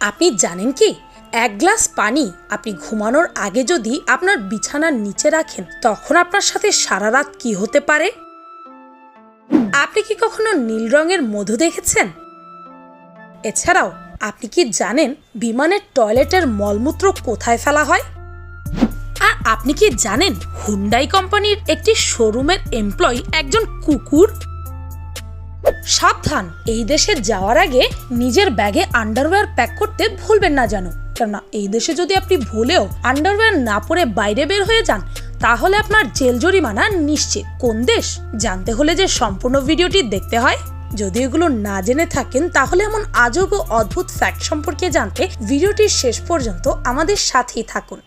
আপনি জানেন কি? এক গ্লাস পানি আপনি ঘুমানোর আগে যদি আপনার বিছানার নিচে রাখেন, তখন আপনার সাথে সারা রাত কি হতে পারে? আপনি কি কখনো নীল রঙের মধু দেখেছেন? এছাড়াও, আপনি কি জানেন বিমানের টয়লেটের মলমূত্র কোথায় ফেলা হয়? আর আপনি কি জানেন হুন্ডাই কোম্পানির একটি শোরুমের এমপ্লয়ি একজন কুকুর? সাবধান, এই দেশে যাওয়ার আগে নিজের ব্যাগে আন্ডারওয়্যার প্যাক করতে ভুলবেন না যেন। কেননা, এই দেশে যদি আপনি ভুলেও আন্ডারওয়্যার না পরে বাইরে বের হয়ে যান, তাহলে আপনার জেল জরিমানা নিশ্চিত। কোন দেশ? জানতে হলে যে সম্পূর্ণ ভিডিওটি দেখতে হয়। যদি এগুলো না জেনে থাকেন, তাহলে এমন আজব ও অদ্ভুত ফ্যাক্ট সম্পর্কে জানতে ভিডিওটির শেষ পর্যন্ত আমাদের সাথেই থাকুন।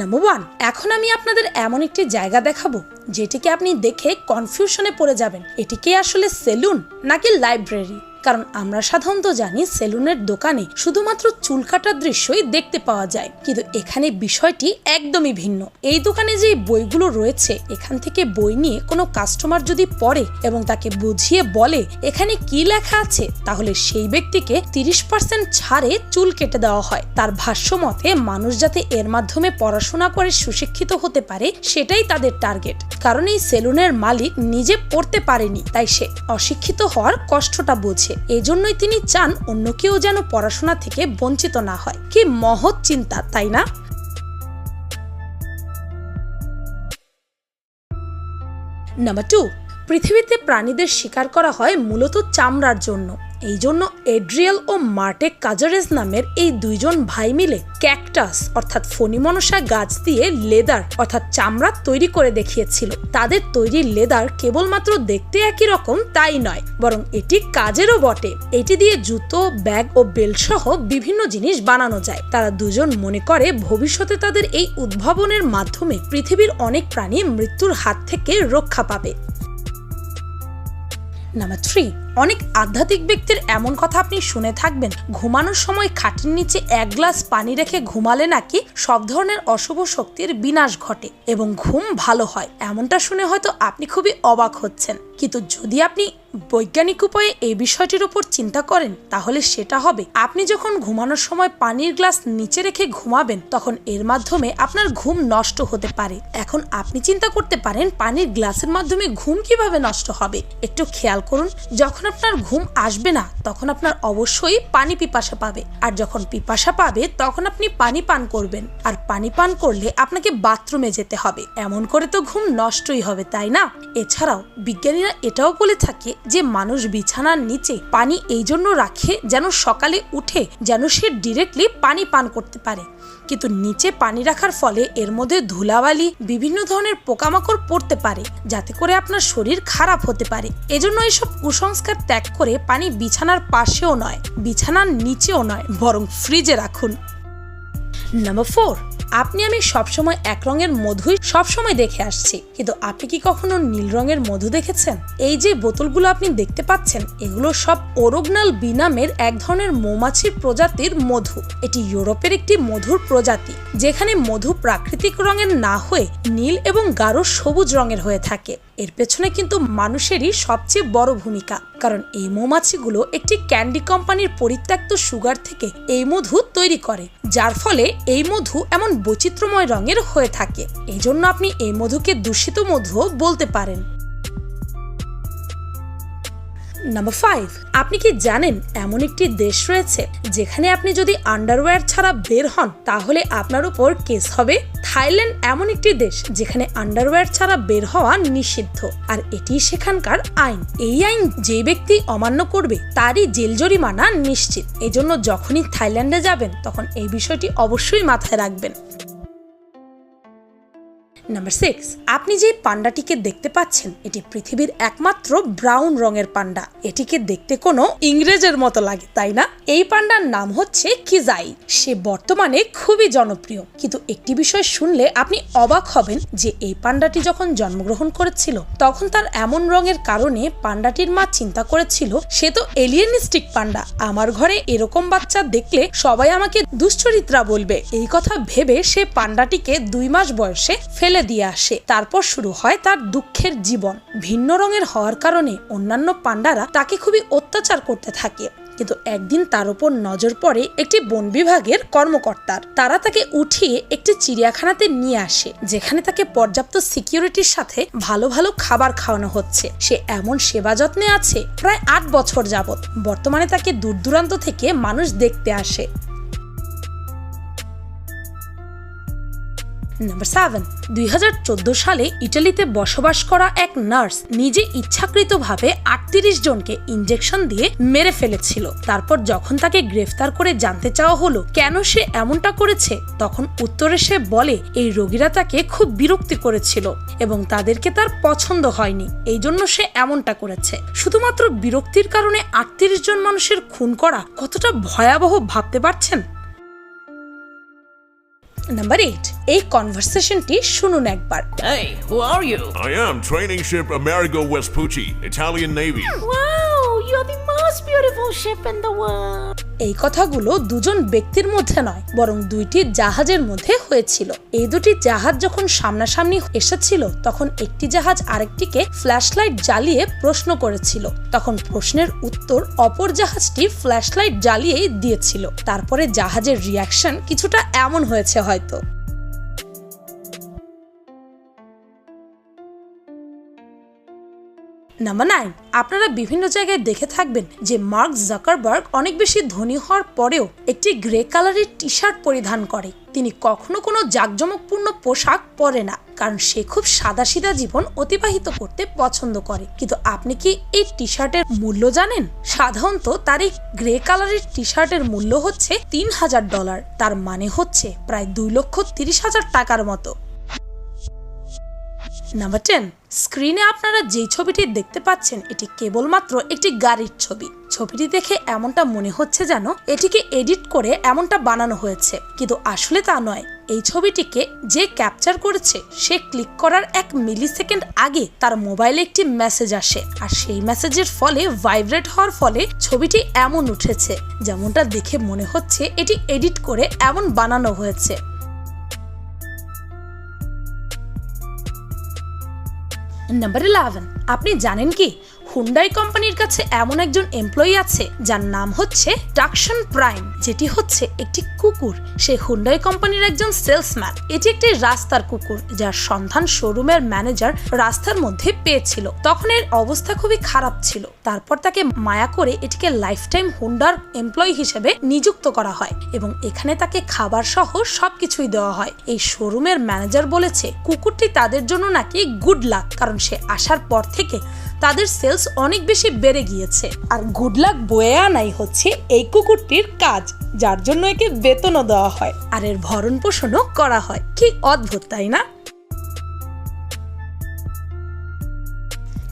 নাম্বার ওয়ান এখন আমি আপনাদের এমন একটি জায়গা দেখাবো, যেটিকে আপনি দেখে কনফিউশনে পড়ে যাবেন। এটিকে আসলে সেলুন নাকি লাইব্রেরি কারণ আমরা সাধারণত জানি সেলুনের দোকানে শুধুমাত্র চুল কাটার দৃশ্যই দেখতে পাওয়া যায়। কিন্তু এখানে বিষয়টি একদমই ভিন্ন। এই দোকানে যে বইগুলো রয়েছে, এখান থেকে বই নিয়ে কোনো কাস্টমার যদি পড়ে এবং তাকে বুঝিয়ে বলে, এখানে কি লেখা আছে? তাহলে সেই ব্যক্তিকে তিরিশ পার্সেন্ট ছাড়ে চুল কেটে দেওয়া হয়। তার ভাষ্য মতে, মানুষ যাতে এর মাধ্যমে পড়াশোনা করে সুশিক্ষিত হতে পারে, সেটাই তাদের টার্গেট। কারণ এই সেলুনের মালিক নিজে পড়তে পারেনি, তাই সে অশিক্ষিত হওয়ার কষ্টটা বোঝে। এই এজন্যই তিনি চান অন্য কেউ যেন পড়াশোনা থেকে বঞ্চিত না হয়। কি মহৎ চিন্তা, তাই না? নাম্বার টু, পৃথিবীতে প্রাণীদের শিকার করা হয় মূলত চামড়ার জন্য। এই জন্য এড্রিয়েল ও মার্টে কাজারেস নামের এই দুইজন ভাই মিলে ক্যাকটাস, অর্থাৎ ফণিমনসা গাছ দিয়ে লেদার, অর্থাৎ চামড়া তৈরি করে দেখিয়েছিল। তাদের তৈরি লেদার কেবলমাত্র দেখতে একই রকম, তাই নয়, বরং এটি কাজেরও বটে। এটি দিয়ে জুতো, ব্যাগ ও বেল্ট সহ বিভিন্ন জিনিস বানানো যায়। তারা দুজন মনে করে, ভবিষ্যতে তাদের এই উদ্ভাবনের মাধ্যমে পৃথিবীর অনেক প্রাণী মৃত্যুর হাত থেকে রক্ষা পাবে। নাম্বার থ্রি অনেক আধ্যাত্মিক ব্যক্তির এমন কথা আপনি শুনে থাকবেন। ঘুমানোর সময় খাটের নিচে এক গ্লাস পানি রেখে ঘুমালে নাকি সব ধরনের অশুভ শক্তির বিনাশ ঘটে এবং ঘুম ভালো হয়। এমনটা শুনে হয়তো আপনি খুবই অবাক হচ্ছেন। কিন্তু যদি আপনি বৈজ্ঞানিক উপায়ে এই বিষয়টির উপর চিন্তা করেন, তাহলে সেটা হবে, আপনি যখন ঘুমানোর সময় পানির গ্লাস নিচে রেখে ঘুমাবেন, তখন এর মাধ্যমে আপনার ঘুম নষ্ট হতে পারে। এখন আপনি চিন্তা করতে পারেন, পানির গ্লাসের মাধ্যমে ঘুম কীভাবে নষ্ট হবে। একটু খেয়াল করুন, যখন আপনার ঘুম আসবে না, তখন আপনার অবশ্যই পানি পিপাসা পাবে। আর যখন পিপাসা পাবে, তখন আপনি পানি পান করবেন। আর পানি পান করলে আপনাকে বাথরুমে যেতে হবে। এমন করে তো ঘুম নষ্টই হবে, তাই না? এছাড়াও, বিজ্ঞানীরা এটাও বলে থাকে যে, মানুষ বিছানার নিচে পানি এই জন্য রাখে যেন সকালে উঠে যেন সে ডিরেক্টলি পানি পান করতে পারে। কিন্তু নিচে পানি রাখার ফলে এর মধ্যে ধুলাবালি, বিভিন্ন ধরনের পোকামাকড় পড়তে পারে, যাতে করে আপনার শরীর খারাপ হতে পারে। এজন্য এইসব কুসংস্কার ত্যাগ করে পানি বিছানার পাশেও নয়, বিছানার নিচেও নয়, বরং ফ্রিজে রাখুন। নাম্বার ফোর আপনি আমি সবসময় এক রঙের মধুই সবসময় দেখে আসছি। কিন্তু আপনি কি কখনো নীল রঙের মধু দেখেছেন? এই যে বোতলগুলো আপনি দেখতে পাচ্ছেন, এগুলো সব ওরগনাল বিনামের এক ধরনের মৌমাছির প্রজাতির মধু। এটি ইউরোপের একটি মধুর প্রজাতি, যেখানে মধু প্রাকৃতিক রঙের না হয়ে নীল এবং গাঢ় সবুজ রঙের হয়ে থাকে। এর পেছনে কিন্তু মানুষেরই সবচেয়ে বড় ভূমিকা। কারণ এই মৌমাছিগুলো একটি ক্যান্ডি কোম্পানির পরিত্যক্ত সুগার থেকে এই মধু তৈরি করে, যার ফলে এই মধু এমন বৈচিত্র্যময় রঙের হয়ে থাকে। এজন্য জন্য আপনি এই মধুকে দূষিত মধুও বলতে পারেন। নাম্বার ফাইভ আপনি কি জানেন এমন একটি দেশ রয়েছে যেখানে আপনি যদি আন্ডারওয়্যার ছাড়া বের হন, তাহলে আপনার উপর কেস হবে থাইল্যান্ড এমন একটি দেশ যেখানে আন্ডারওয়্যার ছাড়া বের হওয়া নিষিদ্ধ। আর এটি সেখানকার আইন। এই আইন যে ব্যক্তি অমান্য করবে, তারই জেল জরিমানা নিশ্চিত। এজন্য যখনই থাইল্যান্ডে যাবেন, তখন এই বিষয়টি অবশ্যই মাথায় রাখবেন। নাম্বার সিক্স আপনি যে পান্ডাটিকে দেখতে পাচ্ছেন, এটি পৃথিবীর একমাত্র ব্রাউন রঙের পান্ডা। এটিকে দেখতে কোনো ইংরেজের মতো লাগে, তাই না? এই পান্ডার নাম হচ্ছে কিজাই। সে বর্তমানে খুবই জনপ্রিয়। কিন্তু একটি বিষয় শুনলে আপনি অবাক হবেন যে এই পান্ডাটি যখন জন্মগ্রহণ করেছিল, তখন তার এমন রঙের কারণে পান্ডাটির মা চিন্তা করেছিল, সে তো এলিয়েনিস্টিক পান্ডা। আমার ঘরে এরকম বাচ্চা দেখলে সবাই আমাকে দুশ্চরিত্রা বলবে। এই কথা ভেবে সে পান্ডাটিকে দুই মাস বয়সে ফেলে দিয়ে আসে। তারপর শুরু হয় তার দুঃখের জীবন। ভিন্ন রঙের হওয়ার কারণে অন্যান্য পান্ডারা তাকে খুবই অত্যাচার করতে থাকে। কিন্তু একদিন তার উপর নজর পড়ে একটি বন বিভাগের কর্মকর্তার। তারা তাকে উঠিয়ে একটি চিড়িয়াখানাতে নিয়ে আসে, যেখানে তাকে পর্যাপ্ত সিকিউরিটির সাথে ভালো ভালো খাবার খাওয়ানো হচ্ছে। সে এমন সেবা যত্নে আছে, প্রায় আট বছর যাবত বর্তমানে তাকে দূর দূরান্ত থেকে মানুষ দেখতে আসে। নাম্বার সেভেন দুই সালে ইটালিতে বসবাস করা এক নার্স নিজে ইচ্ছাকৃতভাবে আটত্রিশ জনকে ইঞ্জেকশন দিয়ে মেরে ফেলেছিল। তারপর যখন তাকে গ্রেফতার করে জানতে চাওয়া হলো, কেন সে এমনটা করেছে, তখন উত্তরে সে বলে, এই রোগীরা তাকে খুব বিরক্তি করেছিল এবং তাদেরকে তার পছন্দ হয়নি। এই জন্য সে এমনটা করেছে। শুধুমাত্র বিরক্তির কারণে আটত্রিশ জন মানুষের খুন করা কতটা ভয়াবহ ভাবতে পারছেন? নাম্বার এইট এই কনভারসেশনটি শুনুন একবার Hey, who are you? I am training ship Amerigo Vespucci, Italian Navy. Wow, you're the most beautiful ship in the world. এই কথাগুলো দুজন ব্যক্তির মধ্যে নয়, বরং দুইটি জাহাজের মধ্যে হয়েছিল। এই দুটি জাহাজ যখন সামনাসামনি এসেছিল, তখন একটি জাহাজ আরেকটিকে ফ্ল্যাশলাইট জ্বালিয়ে প্রশ্ন করেছিল। তখন প্রশ্নের উত্তর অপর জাহাজটি ফ্ল্যাশলাইট জ্বালিয়েই দিয়েছিল। তারপরে জাহাজের রিয়াকশন কিছুটা এমন হয়েছে হয়তো। নাম্বার নাইন আপনারা বিভিন্ন জায়গায় দেখে থাকবেন যে মার্ক জাকারবার্গ অনেক বেশি ধনী হওয়ার পরেও একটি গ্রে কালারের টি শার্ট পরিধান করে। তিনি কখনো কোনো জাঁকজমকপূর্ণ পোশাক পরে না, কারণ সে খুব সাদাসিধা জীবন অতিবাহিত করতে পছন্দ করে। কিন্তু আপনি কি এই টি শার্টের মূল্য জানেন? সাধারণত তার এই গ্রে কালারের টি শার্টের মূল্য হচ্ছে তিন হাজার ডলার। তার মানে হচ্ছে প্রায় দুই লক্ষ তিরিশ হাজার টাকার মতো। নাম্বার টেন স্ক্রিনে আপনারা যেই ছবিটি দেখতে পাচ্ছেন, এটি কেবলমাত্র একটি গাড়ির ছবি। ছবিটি দেখে এমনটা মনে হচ্ছে যেন এটিকে এডিট করে এমনটা বানানো হয়েছে। কিন্তু আসলে তা নয়। এই ছবিটিকে যে ক্যাপচার করেছে, সে ক্লিক করার এক মিলি সেকেন্ড আগে তার মোবাইলে একটি মেসেজ আসে। আর সেই মেসেজের ফলে, ভাইব্রেট হওয়ার ফলে ছবিটি এমন উঠেছে। যেমনটা দেখে মনে হচ্ছে এটি এডিট করে এমন বানানো হয়েছে। নাম্বার ইলেভেন আপনি জানেন কি হুন্ডাই কোম্পানির কাছে এমন একজন এমপ্লয়ি আছে, যার নাম হচ্ছে ডাকশন প্রাইম যেটি হচ্ছে একটি কুকুর। সে হুন্ডাই কোম্পানির একজন সেলসম্যান এটি একটি রাস্তার কুকুর, যার সন্ধান শোরুমের ম্যানেজার রাস্তার মধ্যে পেয়েছিল। তখন এর অবস্থা খুবই খারাপ ছিল। তারপর তাকে মায়া করে এটিকে লাইফ টাইম হুন্ডার এমপ্লয়ি হিসেবে নিযুক্ত করা হয় এবং এখানে তাকে খাবার সহ সবকিছুই দেওয়া হয়। এই শোরুমের ম্যানেজার বলেছে, কুকুরটি তাদের জন্য নাকি গুড লাক কারণ সে আসার পর থেকে তাদের সেলস অনেক বেশি বেড়ে গিয়েছে। আর গুড লাক বয়ে আনাই হচ্ছে এই কুকুরটির কাজ, যার জন্য একে বেতনও দেওয়া হয়। আর এর ভরণ পোষণও করা হয়। কি অদ্ভুত, তাই না?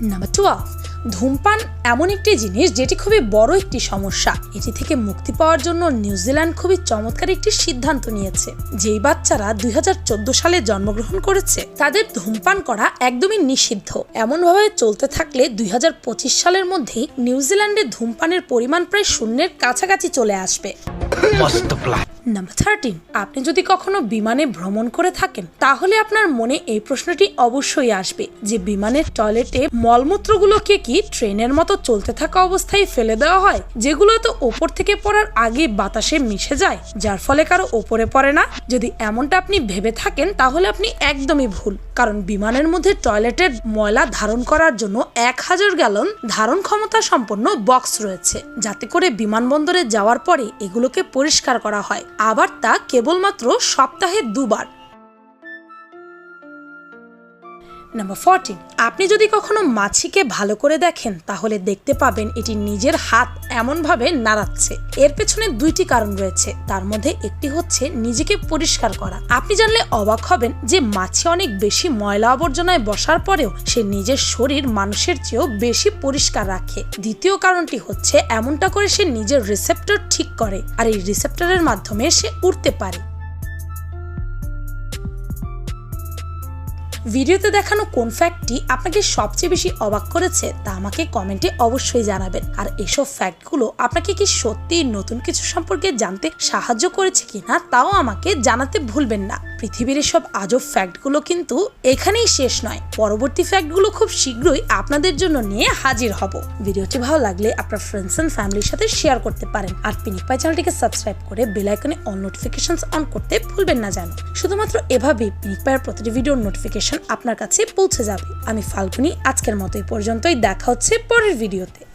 নাম্বার টুয়েলভ ধূমপান এমন একটি জিনিস যেটি খুবই বড় একটি সমস্যা। এটি থেকে মুক্তি পাওয়ার জন্য নিউজিল্যান্ড খুবই চমৎকার একটি সিদ্ধান্ত নিয়েছে। যেই বাচ্চারা দুই হাজার চোদ্দ সালে জন্মগ্রহণ করেছে, তাদের ধূমপান করা একদমই নিষিদ্ধ। এমনভাবে চলতে থাকলে দুই হাজার পঁচিশ সালের মধ্যেই নিউজিল্যান্ডে ধূমপানের পরিমাণ প্রায় শূন্যের কাছাকাছি চলে আসবে। নাম্বার থার্টিন আপনি যদি কখনো বিমানে ভ্রমণ করে থাকেন, তাহলে আপনার মনে এই প্রশ্নটি অবশ্যই আসবে যে বিমানের টয়লেটে মলমূত্রগুলোকে কি ট্রেনের মতো চলতে থাকা অবস্থায় ফেলে দেওয়া হয়, যেগুলো তো ওপর থেকে পড়ার আগে বাতাসে মিশে যায়, যার ফলে কারও ওপরে পড়ে না। যদি এমনটা আপনি ভেবে থাকেন, তাহলে আপনি একদমই ভুল, কারণ বিমানের মধ্যে টয়লেটের ময়লা ধারণ করার জন্য এক হাজার গ্যালন ধারণ ক্ষমতা সম্পন্ন বক্স রয়েছে, যাতে করে বিমানবন্দরে যাওয়ার পরে এগুলোকে পরিষ্কার করা হয়। আবার তা কেবলমাত্র সপ্তাহে দুবার। নাম্বার ফোরটিন আপনি যদি কখনো মাছিকে ভালো করে দেখেন, তাহলে দেখতে পাবেন এটি নিজের হাত এমনভাবে নাড়াচ্ছে। এর পেছনে দুইটি কারণ রয়েছে। তার মধ্যে একটি হচ্ছে নিজেকে পরিষ্কার করা। আপনি জানলে অবাক হবেন যে মাছি অনেক বেশি ময়লা আবর্জনায় বসার পরেও সে নিজের শরীর মানুষের চেয়েও বেশি পরিষ্কার রাখে। দ্বিতীয় কারণটি হচ্ছে, এমনটা করে সে নিজের রিসেপ্টর ঠিক করে, আর এই রিসেপ্টরের মাধ্যমে সে উঠতে পারে। ভিডিওতে দেখানো কোন ফ্যাক্টটি আপনাকে সবচেয়ে বেশি অবাক করেছে তা আমাকে কমেন্টে অবশ্যই জানাবেন। আর এসব ফ্যাক্টগুলো আপনাকে কি সত্যি নতুন কিছু সম্পর্কে জানতে সাহায্য করেছে কিনা তাও আমাকে জানাতে ভুলবেন না। পৃথিবীর এসব আজব ফ্যাক্টগুলো কিন্তু এখানেই শেষ নয়। পরবর্তী ফ্যাক্টগুলো খুব শীঘ্রই আপনাদের জন্য নিয়ে হাজির হব। ভিডিওটি ভালো লাগলে আপনার ফ্রেন্ডস অ্যান্ড ফ্যামিলির সাথে শেয়ার করতে পারেন। আর পিনিক পাই চ্যানেলটিকে সাবস্ক্রাইব করে বেল আইকনে অল নোটিফিকেশনস অন করতে ভুলবেন না যেন শুধুমাত্র এভাবেই পিনিক প্রতিটি ভিডিওর নোটিফিকেশন আপনার কাছে পৌঁছে যাবে। আমি ফাল্গুনি আজকের মতো এই পর্যন্তই। দেখা হচ্ছে পরের ভিডিওতে।